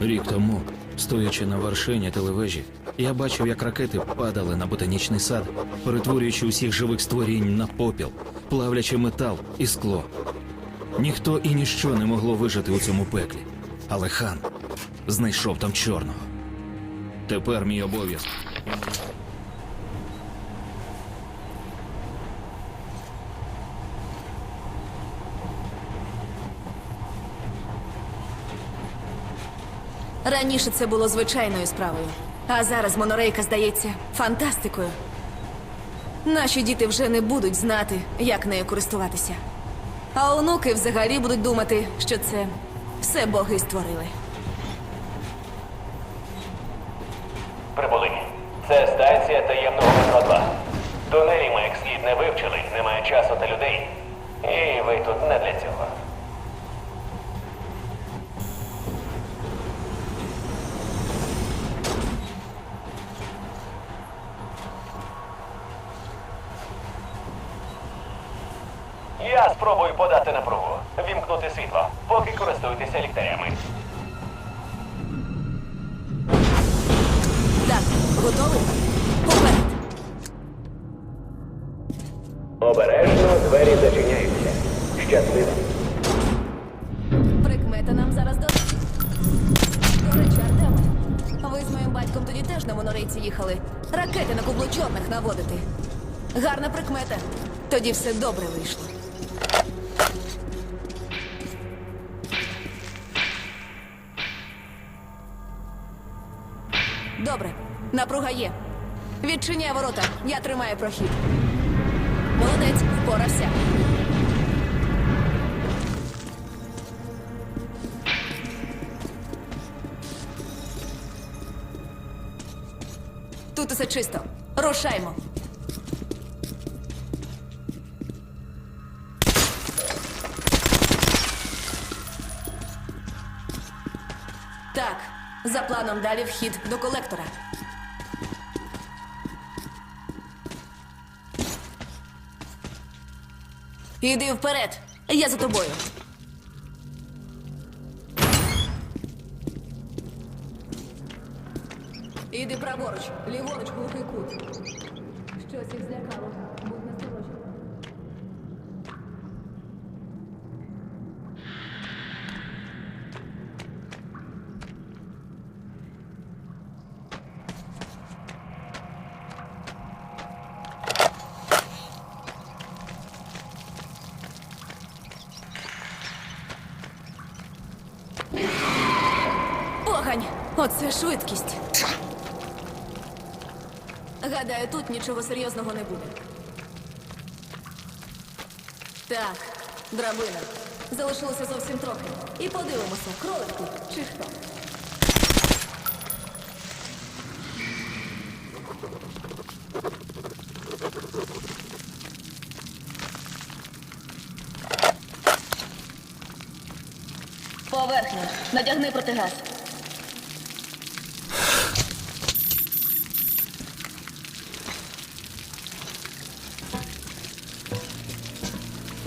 Рік тому, стоячи на вершині телевежі, я бачив, як ракети падали на ботанічний сад, перетворюючи усіх живих створінь на попіл, плавлячи метал і скло. Ніхто і ніщо не могло вижити у цьому пеклі. Але хан знайшов там чорного. Тепер мій обов'язок. Раніше це було звичайною справою, а зараз монорейка здається фантастикою. Наші діти вже не будуть знати, як нею користуватися. А онуки взагалі будуть думати, що це все боги створили. Прибули. Це станція таємного метро 2. Тунелі ми як слід не вивчили, немає часу та людей. І ви тут не для цього. Я спробую подати напругу, вімкнути світло, поки користуєтеся ліхтарями. Так, готовий? Уперед! Обережно двері зачиняються. Щасливо. Прикмета нам зараз до. До речі, Артеме, ви з моїм батьком тоді теж на монорейці їхали. Ракети на кублу чорних наводити. Гарна прикмета. Тоді все добре вийшло. Добре, напруга є. Відчиняй ворота, я тримаю прохід. Молодець, впорався. Тут усе чисто. Рушаймо. Так, за планом далі вхід до колектора. Іди вперед. Я за тобою. Іди праворуч, ліворуч, глухий кут. Щось їх злякало. Оце швидкість. Гадаю, тут нічого серйозного не буде. Так, драбина. Залишилося зовсім трохи. І подивимося, кролик чи хто. Поверхня. Надягни протигаз.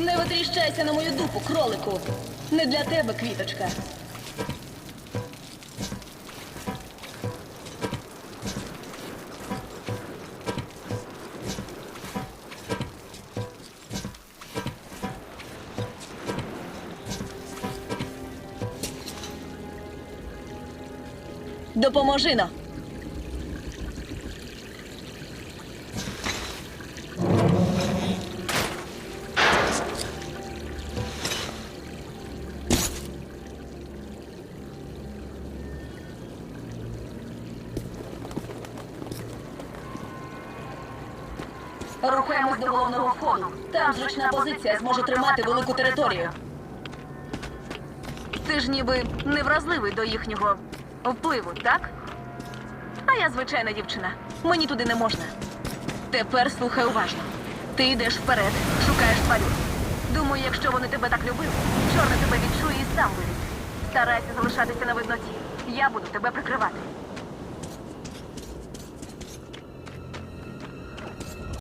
Не витріщайся на мою дупу, кролику. Не для тебе, квіточка. Допоможи но. Рухаємось до головного входу. Там зручна позиція зможе тримати велику територію. Ти ж ніби невразливий до їхнього впливу, так? А я звичайна дівчина. Мені туди не можна. Тепер слухай уважно. Ти йдеш вперед, шукаєш тварю. Думаю, якщо вони тебе так любили, чорний тебе відчує і сам виліз. Старайся залишатися на видноті. Я буду тебе прикривати.